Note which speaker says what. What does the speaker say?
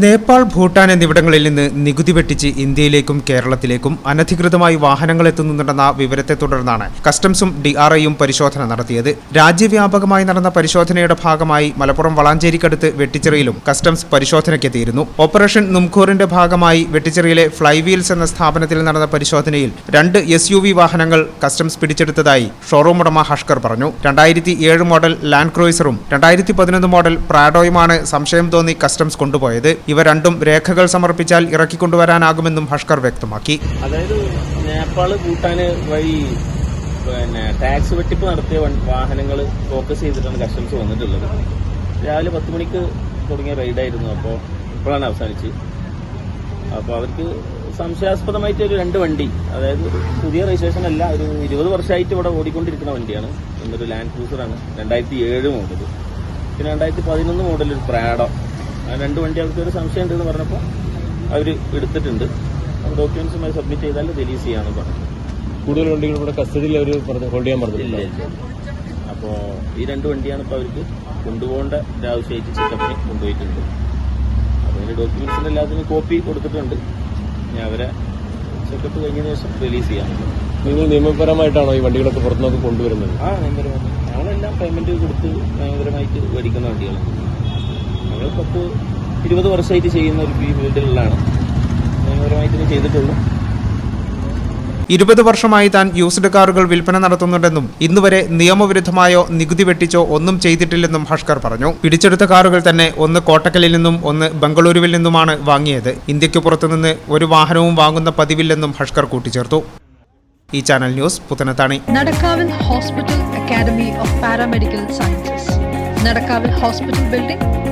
Speaker 1: നേപ്പാൾ ഭൂട്ടാൻ എന്നിവിടങ്ങളിൽ നിന്ന് നികുതി വെട്ടിച്ച് ഇന്ത്യയിലേക്കും കേരളത്തിലേക്കും അനധികൃതമായി വാഹനങ്ങൾ എത്തുന്നുണ്ടെന്ന വിവരത്തെ തുടർന്നാണ് കസ്റ്റംസും ഡിആർഐയും പരിശോധന നടത്തിയത്. രാജ്യവ്യാപകമായി നടന്ന പരിശോധനയുടെ ഭാഗമായി മലപ്പുറം വളാഞ്ചേരിക്കടുത്ത് വെട്ടിച്ചിറയിലും കസ്റ്റംസ് പരിശോധനയ്ക്കെത്തിയിരുന്നു. ഓപ്പറേഷൻ നുംഖൂറിന്റെ ഭാഗമായി വെട്ടിച്ചിറയിലെ ഫ്ലൈവീൽസ് എന്ന സ്ഥാപനത്തിൽ നടന്ന പരിശോധനയിൽ രണ്ട് എസ് യു വി വാഹനങ്ങൾ കസ്റ്റംസ് പിടിച്ചെടുത്തതായി ഷോറൂം ഉടമ ഹഷ്കർ പറഞ്ഞു. രണ്ടായിരത്തി ഏഴ് മോഡൽ ലാൻഡ് ക്രൂയിസറും രണ്ടായിരത്തി പതിനൊന്ന് മോഡൽ പ്രാഡോയുമാണ് സംശയം തോന്നി കസ്റ്റംസ് കൊണ്ടുപോയത്. ഇവ രണ്ടും രേഖകൾ സമർപ്പിച്ചാൽ ഇറക്കിക്കൊണ്ടുവരാനാകുമെന്നും ഹഷ്കർ വ്യക്തമാക്കി.
Speaker 2: അതായത് നേപ്പാൾ ഭൂട്ടാന് വഴി പിന്നെ ടാക്സ് വെട്ടിപ്പ് നടത്തിയ വാഹനങ്ങൾ ഫോക്കസ് ചെയ്തിട്ടാണ് കസ്റ്റംസ് വന്നിട്ടുള്ളത്. രാവിലെ പത്ത് മണിക്ക് തുടങ്ങിയ റൈഡായിരുന്നു അപ്പോൾ ഇപ്പോഴാണ് അവസാനിച്ച്. അപ്പോൾ അവർക്ക് സംശയാസ്പദമായിട്ട് ഒരു രണ്ട് വണ്ടി അതായത് പുതിയ രജിസ്ട്രേഷൻ അല്ല ഒരു ഇരുപത് വർഷമായിട്ട് ഇവിടെ ഓടിക്കൊണ്ടിരിക്കുന്ന വണ്ടിയാണ്. എന്നൊരു ലാൻഡ് ക്രൂസറാണ് രണ്ടായിരത്തി ഏഴ് മോഡൽ പിന്നെ രണ്ടായിരത്തി പതിനൊന്ന് മോഡൽ ഒരു പ്രാഡോ രണ്ട് വണ്ടി അവർക്ക് ഒരു സംശയം ഉണ്ടെന്ന് പറഞ്ഞപ്പോൾ അവർ എടുത്തിട്ടുണ്ട്. ഡോക്യുമെന്റ്സുമായി സബ്മിറ്റ് ചെയ്താൽ റിലീസ് ചെയ്യാമെന്ന് പറഞ്ഞു.
Speaker 3: കൂടുതൽ വണ്ടികൾ ഇവിടെ കസ്റ്റഡിയിൽ അവർ ഹോൾഡ് ചെയ്യാൻ പറഞ്ഞില്ല
Speaker 2: അപ്പോൾ ഈ രണ്ട് വണ്ടിയാണ് ഇപ്പോൾ അവർക്ക് കൊണ്ടുപോകേണ്ട ഒരാവശ്യമായിട്ട് ചെക്കപ്പിന് കൊണ്ടുപോയിട്ടുണ്ട്. അപ്പോൾ അതിന്റെ ഡോക്യുമെന്റ്സിന്റെ എല്ലാത്തിനും കോപ്പി കൊടുത്തിട്ടുണ്ട്. ഞാൻ അവരെ ചെക്കപ്പ് കഴിഞ്ഞതിന് ശേഷം റിലീസ് ചെയ്യാം.
Speaker 3: നിങ്ങൾ നിയമപരമായിട്ടാണോ ഈ വണ്ടികളൊക്കെ പുറത്തുനിന്നൊക്കെ കൊണ്ടുവരുന്നത്?
Speaker 2: ആ നിയമപരമായിട്ട്. ഞങ്ങളെല്ലാം പേയ്മെന്റ് കൊടുത്ത് നിയമപരമായിട്ട് മേടിക്കുന്ന വണ്ടികളാണ്. ഞങ്ങൾ പത്ത് ഇരുപത് വർഷമായിട്ട് ചെയ്യുന്ന ഒരു ഈ ഫീൽഡിലുള്ളതാണ് നിയമപരമായിട്ട് ചെയ്തിട്ടുള്ളു ചെയ്തിട്ടുള്ളൂ.
Speaker 1: ഇരുപത് വർഷമായി താൻ യൂസ്ഡ് കാറുകൾ വിൽപ്പന നടത്തുന്നുണ്ടെന്നും ഇന്നുവരെ നിയമവിരുദ്ധമായോ നികുതി വെട്ടിച്ചോ ഒന്നും ചെയ്തിട്ടില്ലെന്നും ഹഷ്കർ പറഞ്ഞു. പിടിച്ചെടുത്ത കാറുകൾ തന്നെ ഒന്ന് കോട്ടക്കലിൽ നിന്നും ഒന്ന് ബംഗളൂരുവിൽ നിന്നുമാണ് വാങ്ങിയത്. ഇന്ത്യയ്ക്ക് പുറത്തുനിന്ന് ഒരു വാഹനവും വാങ്ങുന്ന പതിവില്ലെന്നും ഹഷ്കർ കൂട്ടിച്ചേർത്തു. ഈ channel news Puthanathani.
Speaker 4: നടക്കാവിൽ hospital academy of paramedical sciences. നടക്കാവിൽ hospital building